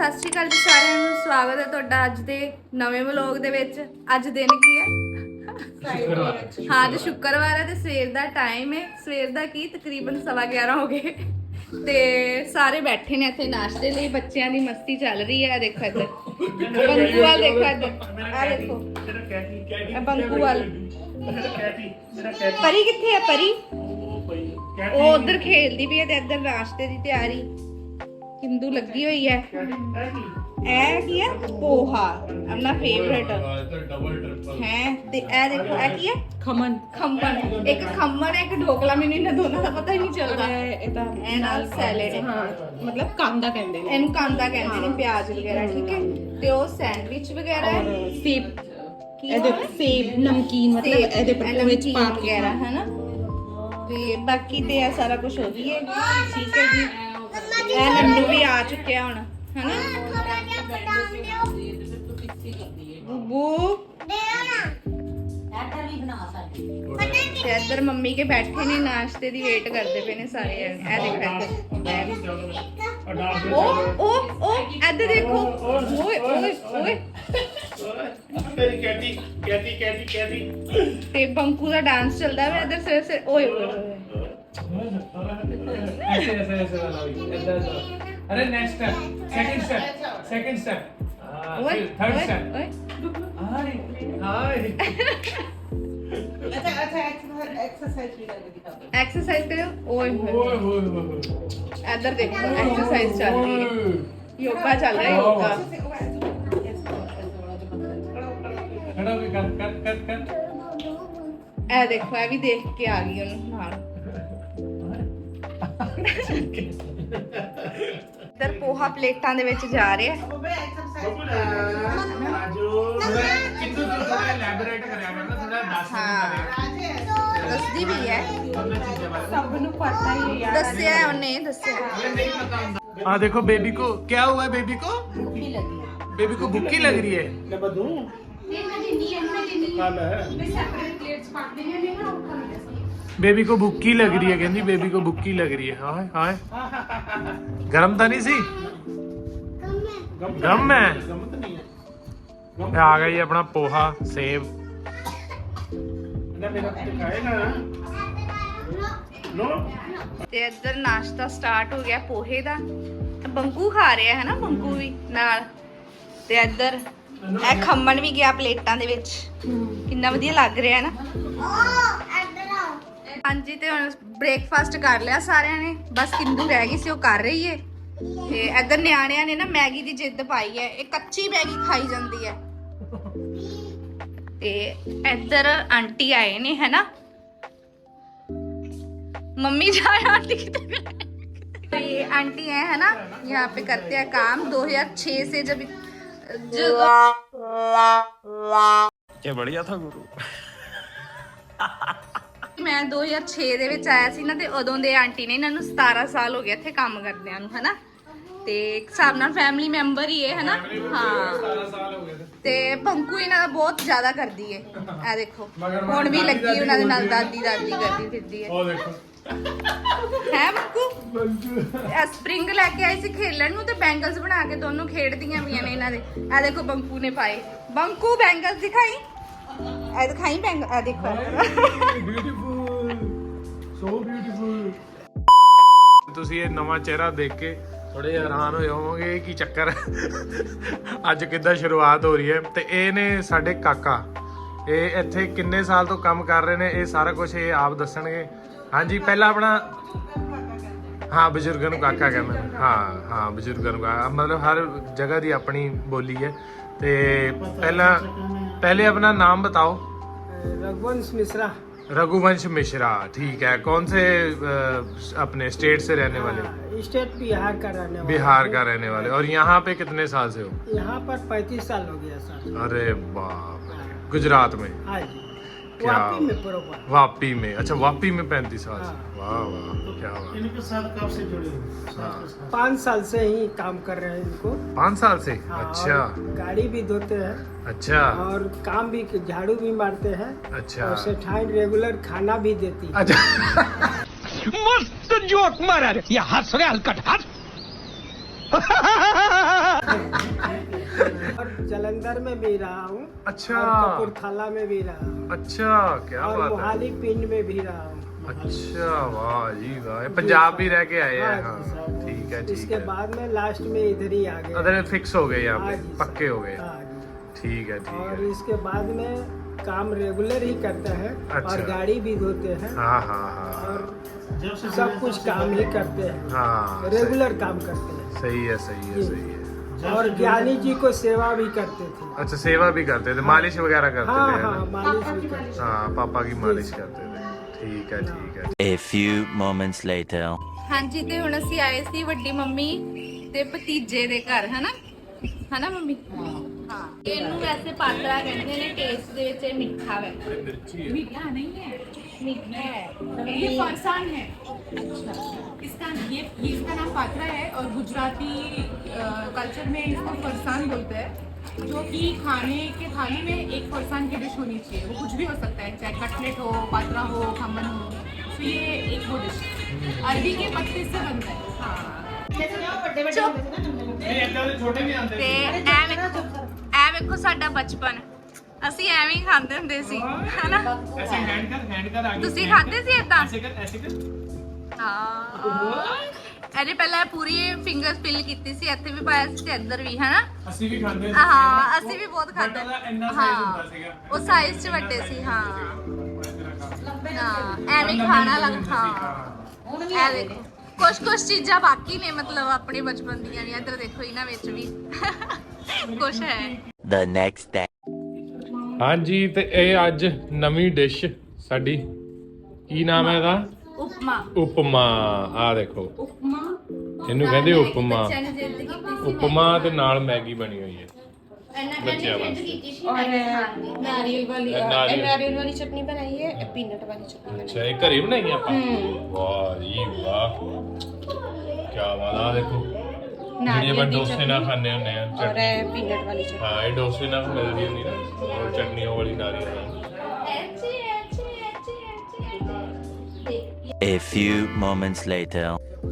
ਸਤਿ ਸ਼੍ਰੀ ਅਕਾਲ ਜੀ ਸਾਰਿਆਂ ਨੂੰ, ਸਵਾਗਤ ਹੈ ਤੁਹਾਡਾ ਅੱਜ ਦੇ ਨਵੇਂ ਵਲੌਗ ਦੇ ਵਿੱਚ। ਅੱਜ ਦਿਨ ਕੀ ਹੈ? ਹਾਂ ਅੱਜ ਸ਼ੁੱਕਰਵਾਰ ਹੈ ਤੇ ਸਵੇਰ ਦਾ ਟਾਈਮ ਹੈ। ਸਵੇਰ ਦਾ ਕੀ? ਤਕਰੀਬਨ 11:30 ਹੋ ਗਏ। ਤੇ ਸਾਰੇ ਬੈਠੇ ਨੇ ਇੱਥੇ ਨਾਸ਼ਤੇ ਲਈ, ਬੱਚਿਆਂ ਦੀ ਮਸਤੀ ਚੱਲ ਰਹੀ ਹੈ। ਇਹ ਦੇਖੋ ਇੱਧਰ। ਬੰਕੂ ਵਾਲ ਦੇਖੋ ਇੱਧਰ। ਆ ਦੇਖੋ। ਬੰਕੂ ਵਾਲ। ਪਰੀ ਕਿੱਥੇ ਹੈ? ਪਰੀ? ਉਹ ਉਧਰ ਖੇਲਦੀ ਵੀ ਹੈ ਤੇ ਇੱਧਰ ਨਾਸ਼ਤੇ ਦੀ ਤਿਆਰੀ। ਹਿੰਦੂ ਲੱਗੀ ਹੋਈ ਹੈ। ਇਹ ਕੀ ਹੈ? ਪੋਹਾ। ਆਪਣਾ ਫੇਵਰਟ ਹੈ? ਤੇ ਇਹ ਦੇਖੋ ਇਹ ਕੀ ਹੈ? ਖਮਨ ਖੰਮਣ ਇੱਕ ਖੰਮਣ ਹੈ ਇੱਕ ਢੋਕਲਾ। ਮੈਨੂੰ ਇਹਨਾਂ ਦੋਨਾਂ ਦਾ ਪਤਾ ਹੀ ਨਹੀਂ ਚੱਲਦਾ। ਇਹ ਤਾਂ ਇਹ ਨਾਲ ਸੈਲਡ ਹਾਂ। ਮਤਲਬ ਕਾਂਦਾ ਕਹਿੰਦੇ ਨੇ। ਇਹਨੂੰ ਕਾਂਦਾ ਕਹਿੰਦੇ ਨੇ ਪਿਆਜ਼ ਵਗੈਰਾ ਠੀਕ ਹੈ? ਤੇ ਉਹ ਸੈਂਡਵਿਚ ਵਗੈਰਾ ਹੈ? ਸੇਬ। ਕੀ ਇਹਦੇ? ਸੇਬ ਨਮਕੀਨ ਮਤਲਬ ਸੇਬ, ਇਹਦੇ ਇਹ ਪੱਤੇ ਵਿੱਚ ਨਮਕੀਨ ਪਾ ਕੇ। ਵਗੈਰਾ ਹੈ ਨਾ ਤੇ ਬਾਕੀ ਤੇ ਇਹ ਸਾਰਾ ਕੁਝ ਹੋ ਗਈ ਹੈ। ਠੀਕ ਹੈ ਜੀ। ਇਹ ਨੰਨੂ ਵੀ ਆ ਚੁੱਕਿਆ ਹੁਣ ਹੈ ਨਾ ਬੂਬੂ। ਤੇ ਇੱਧਰ ਮੰਮੀ ਕੇ ਬੈਠੇ ਨੇ ਨਾਸ਼ਤੇ ਦੀ ਵੇਟ ਕਰਦੇ ਪਏ ਨੇ ਸਾਰੇ। ਜਣੇ। ਇਹ ਦੇਖੋ। ਇੱਧਰ ਉਹ ਉਹ ਉਹ ਇੱਧਰ ਦੇਖੋ। ਓਏ ਓਏ ਓਏ ਤੇਰੀ ਕੈਟੀ ਕੈਟੀ ਕੈਟੀ ਕੈਟੀ। ਤੇ ਬੰਕੂ ਦਾ ਡਾਂਸ ਚੱਲਦਾ ਵੇ ਇੱਧਰ ਸਿਰ ਸਿਰ। ਓਏ ਓਏ ਓਏ। ऐसे ऐसे ऐसे वाला भी ऐसा ऐसा अरे next step second step second step ਓਏ थर्ड ਓਏ स्टेप ਓਏ हाय हाय ਐਕਸਰਸਾਈਜ਼ ਕਰਿਓ ਓਏ ओए ਹੋਏ होए होए ਇੱਧਰ ਦੇਖੋ ਐਕਸਰਸਾਈਜ਼ ਚੱਲ ਰਹੀ ਹੈ ਯੋਗਾ ਚੱਲ ਰਿਹਾ ਹੈ ਯੋਗਾ खड़ा होके कर कर कर कर ਇਹ ਦੇਖੋ ਇਹ ਵੀ ਦੇਖ ਕੇ ਆ ਗਈ ਉਹਨੂੰ ਨਾਲ ਇੱਧਰ ਪੋਹਾ ਪਲੇਟਾਂ ਦੇ ਵਿੱਚ ਜਾ ਰਿਹਾ ਹੈ ਆਜੋ किंतु तू थोड़ा एलैबोरेट करया कर ना थोड़ा दस ਹਾਂ ਦੱਸਦੀ ਵੀ ਹੈ ਸਭ ਨੂੰ ਪਤਾ ਹੀ ਹੈ ਦੱਸਿਆ ਹੈ ਉਹਨੇ ਦੱਸਿਆ नहीं पता ਹੁੰਦਾ हाँ देखो बेबी को क्या हुआ है बेबी को भूखी लगी है बेबी को भूखी लग रही है ਲੈ ਬਦੂ ਕੱਲ ਹੈ बेबी को भूखी लग रही है कहती बेबी को भूखी लग रही है हाय हाय गरम तो नहीं सी गम है ਗਮਤ ਨਹੀਂ ਹੈ ਇਹ ਆ ਗਿਆ ਜੀ ਆਪਣਾ ਪੋਹਾ ਸੇਬ ਨਾ ਮੇਰਾ ਦਿਖਾਏਗਾ ਨੋ ਤੇ ਇੱਧਰ ਨਾਸ਼ਤਾ ਸਟਾਰਟ ਹੋ ਗਿਆ ਪੋਹੇ ਦਾ ਬੰਕੂ ਖਾ ਰਿਹਾ ਹੈ ਨਾ ਬੰਕੂ ਵੀ ਨਾਲ ਤੇ ਇੱਧਰ ਇਹ ਖੰਮਣ ਵੀ ਗਿਆ ਪਲੇਟਾਂ ਦੇ ਵਿੱਚ ਕਿੰਨਾ ਵਧੀਆ ਲੱਗ ਰਿਹਾ ਹੈ ਨਾ ਹਾਂਜੀ ਤੇ ਹੁਣ ਬ੍ਰੇਕਫਾਸਟ ਕਰ ਲਿਆ ਸਾਰਿਆਂ ਨੇ ਬਸ ਕਿੰਦੂ ਰਹਿ ਗਈ ਸੀ ਉਹ ਕਰ ਰਹੀ ਏ ਤੇ ਇੱਧਰ ਨਿਆਣਿਆਂ ਨੇ ਨਾ ਮੈਗੀ ਦੀ ਜਿੱਦ ਪਾਈ ਹੈ ਇਹ ਕੱਚੀ ਮੈਗੀ ਖਾਈ ਜਾਂਦੀ ਹੈ ਤੇ ਇੱਧਰ ਆਂਟੀ ਆਏ ਨੇ ਹੈਨਾ मम्मी जाए आंटी की तरफ ये आंटी है है ना यहाँ पे करते हैं काम 2006 से जब जब ਕੀ ਬੜੀਆ ਥਾ ਗੁਰੂ ਮੈਂ 2006 ਦੇ ਵਿੱਚ ਆਇਆ ਸੀ ਨਾ ਤੇ ਉਦੋਂ ਦੇ ਆਂਟੀ ਨੇ ਇਹਨਾਂ ਨੂੰ 17 ਸਾਲ ਹੋ ਗਏ ਇੱਥੇ ਕੰਮ ਕਰਦਿਆਂ ਨੂੰ ਹਨਾ? ਤੇ ਇੱਕ ਹਿਸਾਬ ਨਾਲ ਫੈਮਿਲੀ ਮੈਂਬਰ ਹੀ ਹੈ ਹਨਾ? ਹਾਂ। ਸਾਲ ਹੋ ਗਏ ਤੇ। ਬੰਕੂ ਇਹਨਾਂ ਦਾ ਬਹੁਤ ਜ਼ਿਆਦਾ ਕਰਦੀ ਹੈ ਇਹ ਦੇਖੋ ਹੁਣ ਵੀ ਲੱਗੀ ਉਹਨਾਂ ਦੇ ਨਾਲ ਦਾਦੀ ਦਾਦੀ ਕਰਦੀ ਫਿਰਦੀ ਹੈ ਉਹ ਦੇਖੋ। ਹੈ ਬੰਕੂ ਇਹ ਸਪਰਿੰਗ ਲੈ ਕੇ ਆਈ ਸੀ ਖੇਲਣ ਨੂੰ ਤੇ ਬੈਂਗਲਸ ਬਣਾ ਕੇ ਦੋਨੋਂ ਖੇਡਦੀਆਂ ਪਈਆਂ ਨੇ ਇਹਨਾਂ ਦੇ। ਆ ਦੇਖੋ ਬੰਕੂ ਨੇ ਪਾਏ। ਬੰਕੂ ਬੈਂਗਲਸ ਦਿਖਾਈ? ਇਹ ਦਿਖਾਈ ਬੈਂਗ ਆ ਦੇਖੋ। ਬਿਊਟੀਫੁਲ ਸੋ ਬਿਊਟੀਫੁਲ ਤੁਸੀਂ ਇਹ ਨਵਾਂ ਚਿਹਰਾ ਦੇਖ ਕੇ ਥੋੜੇ ਹੈਰਾਨ ਹੋਏ ਹੋਵੋਗੇ ਕੀ ਚੱਕਰ ਅੱਜ ਕਿੱਦਾਂ ਸ਼ੁਰੂਆਤ ਹੋ ਰਹੀ ਹੈ? ਤੇ ਇਹ ਨੇ ਸਾਡੇ ਕਾਕਾ। ਇਹ ਇੱਥੇ ਕਿੰਨੇ ਸਾਲ ਤੋਂ ਕੰਮ ਕਰ ਰਹੇ ਨੇ ਇਹ ਸਾਰਾ ਕੁਝ ਇਹ ਆਪ ਦੱਸਣਗੇ। ਹਾਂਜੀ ਪਹਿਲਾਂ ਆਪਣਾ ਹਾਂ ਬਜ਼ੁਰਗਾਂ ਨੂੰ ਕਾਕਾ ਕਹਿੰਦੇ। ਹਾਂ ਹਾਂ ਬਜ਼ੁਰਗਾਂ ਨੂੰ ਕਾਕਾ। ਮਤਲਬ ਹਰ ਜਗ੍ਹਾ ਦੀ ਆਪਣੀ ਬੋਲੀ ਹੈ। ਤੇ ਪਹਿਲਾਂ ਪਹਿਲੇ ਆਪਣਾ ਨਾਮ ਬਤਾਓ। ਰਗਵੰਸ਼ ਮਿਸਰਾ। रघुवंश मिश्रा ठीक है। कौन से अपने स्टेट से रहने वाले? स्टेट बिहार का रहने वाले। बिहार का रहने वाले। और यहाँ पे कितने साल से हो? यहाँ पर पैतीस साल हो गया सर। अरे बाप गुजरात में? हाँ जी। क्या वापी में बरोबर वापी में। अच्छा वापी में पैंतीस साल से। वाह वाह क्या बात इनके साथ कब से जुड़े हो। हाँ। पाँच साल से ही काम कर रहे हैं इनको। पाँच साल से? हाँ, अच्छा। गाड़ी भी धोते हैं। अच्छा। और काम भी झाड़ू भी मारते हैं। अच्छा। और सेठाइन रेगुलर खाना भी देती है। अच्छा। मस्त जोक मारा या हंस रे हलकट। हंस। जलंधर में भी रहा हूँ अच्छा। और कपूरथला में भी रहा हूँ। अच्छा क्या और बात है। मोहाली पिंड में भी रहा हूँ। अच्छा वाह जी वाह। पंजाब भी रह के आए हैं हाँ हाँ। ठीक है ठीक इसके बाद में लास्ट में इधर ही आ गए अदर फिक्स हो गए यहाँ हाँ पे पक्के हो गए। हाँ। ठीक है ठीक और इसके बाद में काम रेगुलर ही करते हैं अच्छा। और गाड़ी भी धोते हैं। हाँ हाँ हाँ और सब कुछ काम ही करते हैं। हाँ रेगुलर काम करते हैं। सही है सही है सही है। और ज्ञानी जी को सेवा भी करते थे अच्छा सेवा भी करते थे मालिश वगैरह करते हाँ थे हाँ है ना? मालिश भी करते थे हाँ पापा की मालिश करते थे ठीक है ठीक है A few moments later. ਹਾਂਜੀ ਤੇ ਹੁਣ ਅਸੀਂ ਆਏ ਸੀ ਵੱਡੀ ਮੰਮੀ ਤੇ ਭਤੀਜੇ ਦੇ ਘਰ ਹਨਾ ਹਨਾ ਮੰਮੀ ਹਾਂ ਇਹਨੂੰ ਵੈਸੇ ਪਾਤਰਾ ਕਹਿੰਦੇ ਨੇ ਟੇਸਟ ਦੇ ਵਿੱਚ ਇਹ ਮਿੱਠਾ ਹੈ मीठा नहीं है ਮਿੱਠਾ ਹੈ ये फरसान है इसका ये ये इसका नाम पात्रा है और गुजराती कल्चर में इसको फरसान बोलते हैं जो कि खाने के थाली में एक फरसान की डिश होनी चाहिए वो कुछ भी हो सकता है चाहे कटलेट हो पात्रा हो खमन हो तो ये एक वो डिश है अरबी के पत्ते से बनता है हाँ ਤੇ ਐ ਵੇਖੋ ਐ ਵੇਖੋ ਸਾਡਾ ਬਚਪਨ ਅਸੀਂ ਐਵੇਂ ਹੀ ਖਾਂਦੇ ਹੁੰਦੇ ਸੀ ਹਨਾ ऐसे हैंड कर हैंड कर आगे ਤੁਸੀਂ ਖਾਂਦੇ ਸੀ ਇਦਾਂ ऐसे कर ऐसे कर ਹਾਂ ਅਰੇ ਪਹਿਲਾਂ ਪੂਰੀ ਫਿੰਗਰ ਸਪਿਲ ਕੀਤੀ ਸੀ ਇੱਥੇ ਵੀ ਪਾਇਆ ਸੀ ਤੇ ਇੱਧਰ ਵੀ ਹਨਾ ਅਸੀਂ ਵੀ ਖਾਂਦੇ ਹਾਂ ਅਸੀਂ ਵੀ ਬਹੁਤ ਖਾਂਦੇ ਉਹਦਾ ਇੰਨਾ size ਹੁੰਦਾ ਸੀਗਾ। ਉਹ ਸਾਈਜ਼ 'ਚ ਵੱਡੇ ਸੀ ਹਾਂ ਹਾਂ ਐਵੇਂ ਖਾਣਾ ਲੱਗ ਹਾਂ ਇਹ ਦੇਖੋ ਕੁਝ ਕੁਝ ਚੀਜ਼ਾਂ ਬਾਕੀ ਨੇ ਮਤਲਬ ਆਪਣੇ ਬਚਪਨ ਦੀਆਂ ਵੀ ਇੱਧਰ ਦੇਖੋ ਇਹਨਾਂ ਵਿੱਚ ਵੀ ਕੁਝ ਹੈ The next day. ਹਾਂਜੀ ਤੇ ਇਹ ਅੱਜ ਨਵੀਂ ਡਿਸ਼ ਸਾਡੀ। ਕੀ ਨਾਮ ਹੈ ਇਹਦਾ? ਉਪਮਾ। ਉਪਮਾ ਆ ਦੇਖੋ। ਉਪਮਾ। ਇਹਨੂੰ ਕਹਿੰਦੇ ਉਪਮਾ। ਉਪਮਾ ਤੇ ਨਾਲ ਮੈਗੀ ਬਣੀ ਹੋਈ ਹੈ। ਬੱਚਿਆਂ ਵਾਸਤੇ। ਔਰ ਨਾਰੀਅਲ ਵਾਲੀ ਇਹ ਨਾਰੀਅਲ। ਵਾਲੀ ਚਟਨੀ ਬਣਾਈ ਹੈ ਪੀਨਟ ਵਾਲੀ ਚਟਨੀ ਅੱਛਾ ਇਹ ਘਰੇ ਬਣਾਈ ਆਪਾਂ? ਵਾਹ ਜੀ ਵਾਹ। ਕੀ ਬਾਤ ਆ ਦੇਖੋ। ਜਿਹੜੀ ਆਪਾਂ ਡੋਸੇ ਨਾਲ ਖਾਣੇ ਹੁੰਦੇ ਆ ਔਰ ਇਹ ਪੀਨਟ ਵਾਲੀ ਚਟਨੀ। ਹਾਂ ਇਹ ਡੋਸੇ ਨਾਲ ਮਿਲਦੀ ਹੁੰਦੀ ਨਾ ਔਰ ਚਟਨੀ ਵਾਲੀ ਨਾਰੀਅਲ ਨਾਲ। A few moments later.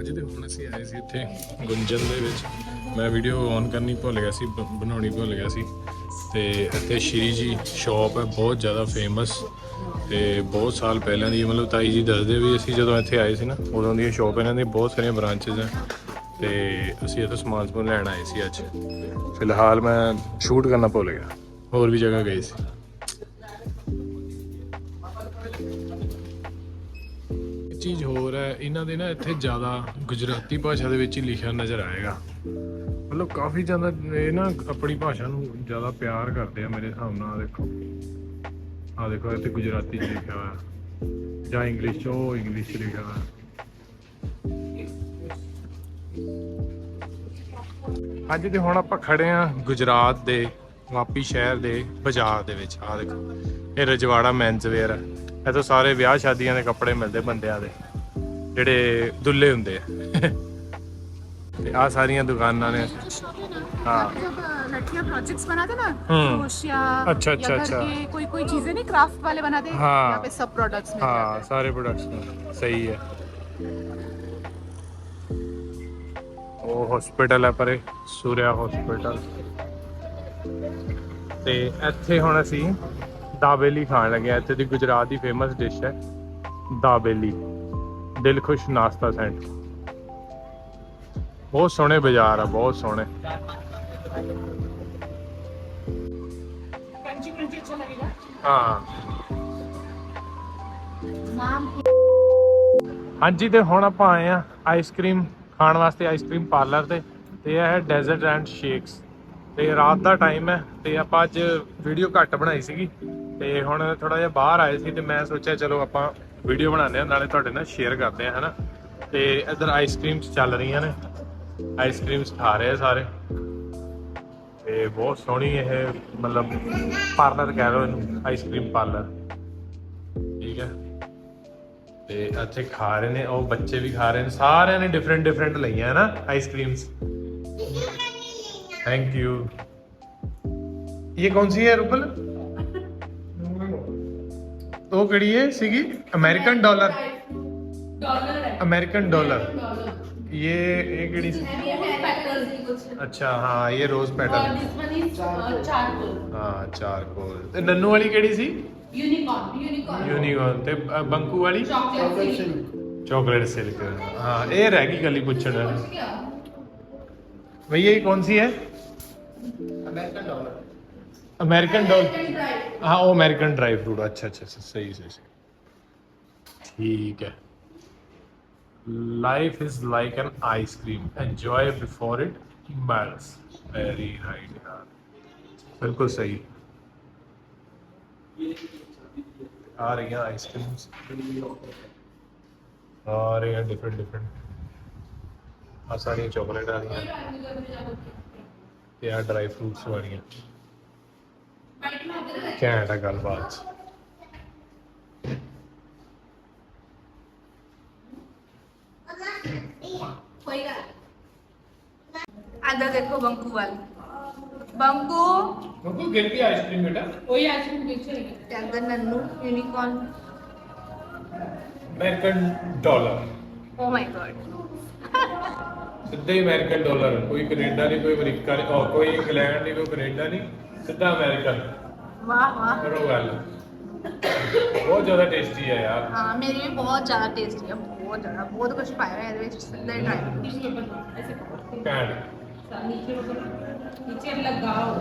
ਅੱਜ ਤੇ ਹੁਣ ਅਸੀਂ ਆਏ ਸੀ ਇੱਥੇ ਗੁੰਜਨ ਦੇ ਵਿੱਚ। ਮੈਂ ਵੀਡੀਓ ਔਨ ਕਰਨੀ ਭੁੱਲ ਗਿਆ ਸੀ ਬ- ਬਣਾਉਣੀ ਭੁੱਲ ਗਿਆ ਸੀ। ਤੇ ਇੱਥੇ ਸ਼੍ਰੀ ਜੀ ਸ਼ਾਪ ਹੈ ਬਹੁਤ ਜ਼ਿਆਦਾ ਫੇਮਸ ਤੇ ਬਹੁਤ ਸਾਲ ਪਹਿਲਾਂ ਦੀ ਹੈ। ਮਤਲਬ ਤਾਈ ਜੀ ਦੱਸਦੇ ਵੀ ਅਸੀਂ ਜਦੋਂ ਇੱਥੇ ਆਏ ਸੀ ਨਾ ਉਦੋਂ ਦੀ ਇਹ ਸ਼ਾਪ ਇਹਨਾਂ ਦੀ ਬਹੁਤ ਸਾਰੀਆਂ ਬ੍ਰਾਂਚਸ ਹੈ ਤੇ ਅਸੀਂ ਇੱਥੇ ਸਮਾਨ ਸਮੂਨ ਲੈਣ ਆਏ ਸੀ ਅੱਜ। ਫਿਲਹਾਲ ਮੈਂ ਸ਼ੂਟ ਕਰਨਾ ਭੁੱਲ ਗਿਆ। ਹੋਰ ਵੀ ਜਗ੍ਹਾ ਗਏ ਸੀ। ਚੀਜ਼ ਹੋਰ ਹੈ, ਇਹਨਾਂ ਦੇ ਨਾ ਇੱਥੇ ਜ਼ਿਆਦਾ ਗੁਜਰਾਤੀ ਭਾਸ਼ਾ ਦੇ ਵਿੱਚ ਹੀ ਲਿਖਿਆ ਨਜ਼ਰ ਆਏਗਾ। ਮਤਲਬ ਕਾਫੀ ਜ਼ਿਆਦਾ, ਇਹ ਨਾ ਆਪਣੀ ਭਾਸ਼ਾ ਨੂੰ ਜ਼ਿਆਦਾ ਪਿਆਰ ਕਰਦੇ ਆ ਮੇਰੇ ਹਿਸਾਬ ਨਾਲ ਦੇਖੋ। ਆ ਦੇਖੋ, ਇੱਥੇ ਗੁਜਰਾਤੀ ਚ ਲਿਖਿਆ ਹੋਇਆ। ਜਾਂ ਇੰਗਲਿਸ਼ ਚ, ਉਹ ਇੰਗਲਿਸ਼ ਚ ਲਿਖਿਆ ਹੋਇਆ। ਅੱਜ ਤੇ ਹੁਣ ਆਪਾਂ ਖੜੇ ਆ ਗੁਜਰਾਤ ਦੇ ਵਾਪੀ ਸ਼ਹਿਰ ਦੇ ਬਾਜ਼ਾਰ ਦੇ ਵਿੱਚ ਆ ਦੇਖੋ ਇਹ ਰਜਵਾੜਾ ਮੈਨਸ ਵੇਅਰ ਹੈ ਇੱਥੋਂ ਸਾਰੇ ਵਿਆਹ ਸ਼ਾਦੀਆਂ ਦੇ ਕੱਪੜੇ ਮਿਲਦੇ ਬੰਦਿਆਂ ਦੇ ਜਿਹੜੇ ਦੁੱਲੇ ਹੁੰਦੇ ਆ ਤੇ ਆ ਸਾਰੀਆਂ ਦੁਕਾਨਾਂ ਨੇ हाँ जब लड़कियां प्रोजेक्ट्स बनाते ना हम्म। क्रोश या अच्छा, अच्छा, या घर अच्छा। के कोई कोई चीजें नहीं क्राफ्ट वाले बनाते हैं हाँ। यहाँ पे सब प्रोडक्ट्स मिल ਹਾਂ जाते ਸਾਰੇ ਪ੍ਰੋਡਕਟਸ ਸਹੀ ਹੈ ਉਹ ਹਸਪੀਟਲ ਹੈ ਪਰੇ ਸੂਰਿਆ ਹਸਪੀਟਲ ਤੇ ਇੱਥੇ ਹੁਣ ਅਸੀਂ ਦਾਬੇਲੀ ਖਾਣ ਲੱਗੇ ਆ ਇੱਥੇ ਦੀ ਗੁਜਰਾਤ ਦੀ ਫੇਮਸ ਡਿਸ਼ ਹੈ ਦਾਬੇਲੀ। ਦਿਲ ਖੁਸ਼ ਨਾਸਤਾ ਸੈਂਟਰ ਬਹੁਤ ਸੋਹਣੇ ਬਾਜ਼ਾਰ ਆ ਬਹੁਤ ਸੋਹਣੇ। ਹਾਂ। ਹਾਂਜੀ ਤੇ ਹੁਣ ਆਪਾਂ ਆਏ ਆ ਆਈਸਕ੍ਰੀਮ ਖਾਣ ਵਾਸਤੇ ਆਈਸਕ੍ਰੀਮ ਪਾਰਲਰ ਤੇ ਤੇ ਇਹ ਹੈ ਡੈਜ਼ਰਟ ਐਂਡ ਸ਼ੇਕਸ ਤੇ ਰਾਤ ਦਾ ਟਾਈਮ ਹੈ, ਤੇ ਆਪਾਂ ਅੱਜ ਵੀਡੀਓ ਘੱਟ ਬਣਾਈ ਸੀਗੀ। ਤੇ ਹੁਣ ਥੋੜਾ ਜਿਹਾ ਬਾਹਰ ਆਏ ਸੀ, ਤੇ ਮੈਂ ਸੋਚਿਆ ਚਲੋ ਆਪਾਂ ਵੀਡੀਓ ਬਣਾਉਂਦੇ ਆ ਨਾਲੇ ਤੁਹਾਡੇ ਨਾਲ ਸ਼ੇਅਰ ਕਰਦੇ ਆ ਹਨਾ। ਤੇ ਇੱਧਰ ਆਈਸਕ੍ਰੀਮਸ ਚੱਲ ਰਹੀਆਂ ਨੇ। ਆਈਸਕ੍ਰੀਮਸ ਖਾ ਰਹੇ ਆ ਸਾਰੇ। ਤੇ ਬਹੁਤ ਸੋਹਣੀ ਇਹ, ਮਤਲਬ ਪਾਰਲਰ ਕਹਿ ਲਓ ਇਹਨੂੰ ਆਈਸਕ੍ਰੀਮ ਪਾਰਲਰ ਤੇ ਇੱਥੇ ਖਾ ਰਹੇ ਨੇ ਉਹ ਬੱਚੇ ਵੀ ਖਾ ਰਹੇ ਨੇ ਸਾਰਿਆਂ ਨੇ ਡਿਫਰੈਂਟ ਡਿਫਰੈਂਟ ਲਈਆਂ ਹੈ ਨਾ ਆਈਸਕ੍ਰੀਮਸ ਥੈਂਕ ਯੂ ਇਹ ਕੌਣ ਸੀ ਹੈ ਰੁਪਲ ਉਹ ਕਿਹੜੀ ਹੈ ਸੀਗੀ American dollar dollar American dollar ये ये ਕਿਹੜੀ ਸੀ ਅੱਛਾ ਹਾਂ ਇਹ rose petal this one is charcoal ਹਾਂ ਚਾਰਕੋਲ ਤੇ ਨੰਨੂ ਵਾਲੀ ਕਿਹੜੀ ਸੀ यूनिकॉर्न यूनिकॉर्न ਯੂਨੀਕੋਰਨ ਤੇ ਅ, ਬੰਕੂ ਵਾਲੀ चॉकलेट सिल्क चॉकलेट सिल्क हाँ ये रह गई गली पूछना भैया ये कौन सी है अमेरिकन डॉल हाँ वो अमेरिकन ड्राई फ्रूट अच्छा अच्छा अच्छा सही सही सही ठीक है life is like an ice cream enjoy before it melts very right यार बिल्कुल सही आ रही हैं आइसक्रीम आ रही हैं डिफरेंट डिफरेंट आ सारी चॉकलेट आ रही हैं। ते ड्राई फ्रूट्स आ रही हैं? घैंट है गल्लबात आधा देखो बंकू वाली। బంకు బంకు గెట్ ఐస్ క్రీమ్ బేటా ఓయ్ ఐస్ క్రీమ్ తీసుకెళ్ళి టంగన్ నన్ను unicorn American dollar oh my God ਸਿੱਧਾ ਹੀ ਅਮਰੀਕਨ ਡਾਲਰ। ਕੋਈ ਕੈਨੇਡਾ ਨਹੀਂ ਕੋਈ ਅਮਰੀਕਾ ਨਹੀਂ ਔਰ ਕੋਈ ਇੰਗਲੈਂਡ ਨਹੀਂ ਕੋਈ ਕੈਨੇਡਾ ਨਹੀਂ ਸਿੱਧਾ ਅਮਰੀਕਨ ਵਾਹ ਵਾਹ। ਕਰੋ ਗੱਲ। ਬਹੁਤ ਜ਼ਿਆਦਾ ਟੇਸਟੀ ਹੈ ਯਾਰ। ਹਾਂ ਮੇਰੇ ਵੀ ਬਹੁਤ ਜ਼ਿਆਦਾ ਟੇਸਟੀ ਹੈ ਬਹੁਤ ਜ਼ਿਆਦਾ। ਬਹੁਤ ਕੁਝ ਪਾਇਆ ਹੋਇਆ ਇਹਦੇ ਵਿੱਚ ਸਿੱਧਾ ਹੀ ਟਰਾਈ ਐਸੇ ਕੈਂਡ ਨੀਚੇ కిచెన్లకు కావు